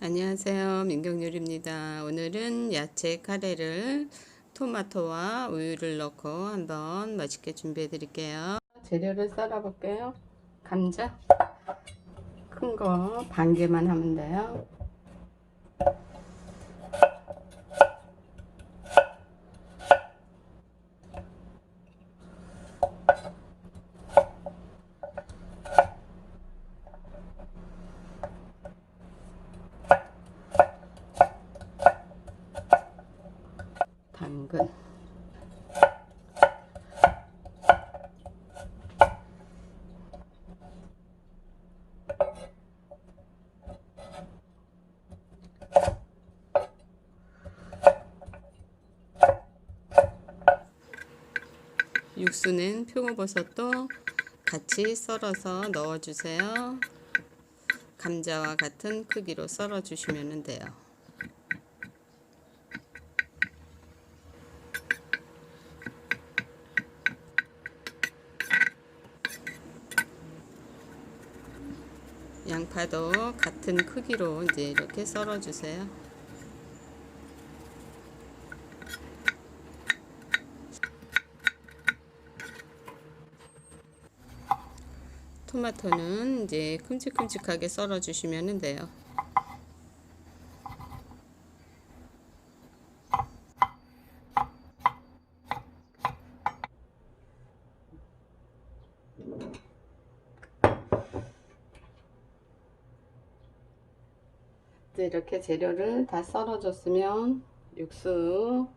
안녕하세요. 민경요리입니다. 오늘은 야채 카레를 토마토와 우유를 넣고 한번 맛있게 준비해 드릴게요. 재료를 썰어 볼게요. 감자 큰 거 반 개만 하면 돼요. 당근 육수는 표고버섯도 같이 썰어서 넣어주세요. 감자와 같은 크기로 썰어 주시면 돼요. 양파도 같은 크기로 이제 이렇게 썰어 주세요. 토마토는 이제 큼직큼직하게 썰어 주시면 돼요. 이제 이렇게 재료를 다 썰어 줬으면 육수,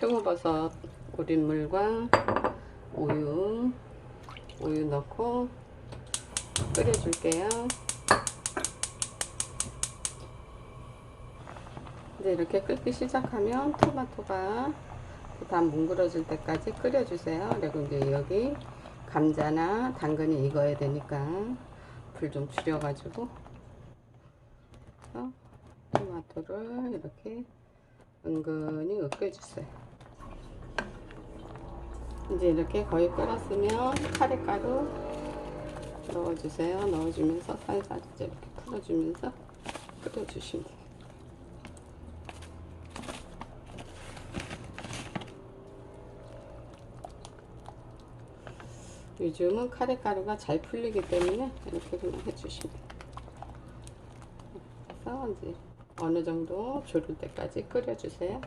표고버섯 우린물과 우유, 우유 넣고 끓여줄게요. 이제 이렇게 끓기 시작하면 토마토가 다 뭉그러질 때까지 끓여주세요. 그리고 이제 여기 감자나 당근이 익어야 되니까 불 좀 줄여가지고 토마토를 이렇게 은근히 으깨주세요. 이제 이렇게 거의 끓었으면 카레가루 넣어주세요. 넣어주면서 살살 이렇게 풀어주면서 끓여주시면 돼요. 요즘은 카레가루가 잘 풀리기 때문에 이렇게 그냥 해주시면 돼요. 그래서 이제 어느 정도 졸을 때까지 끓여주세요.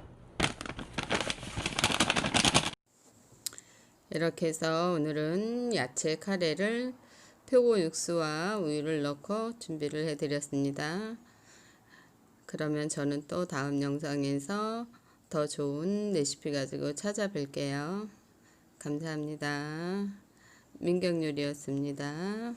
이렇게 해서 오늘은 야채 카레를 표고 육수와 우유를 넣고 준비를 해드렸습니다. 그러면 저는 또 다음 영상에서 더 좋은 레시피 가지고 찾아뵐게요. 감사합니다. 민경요리였습니다.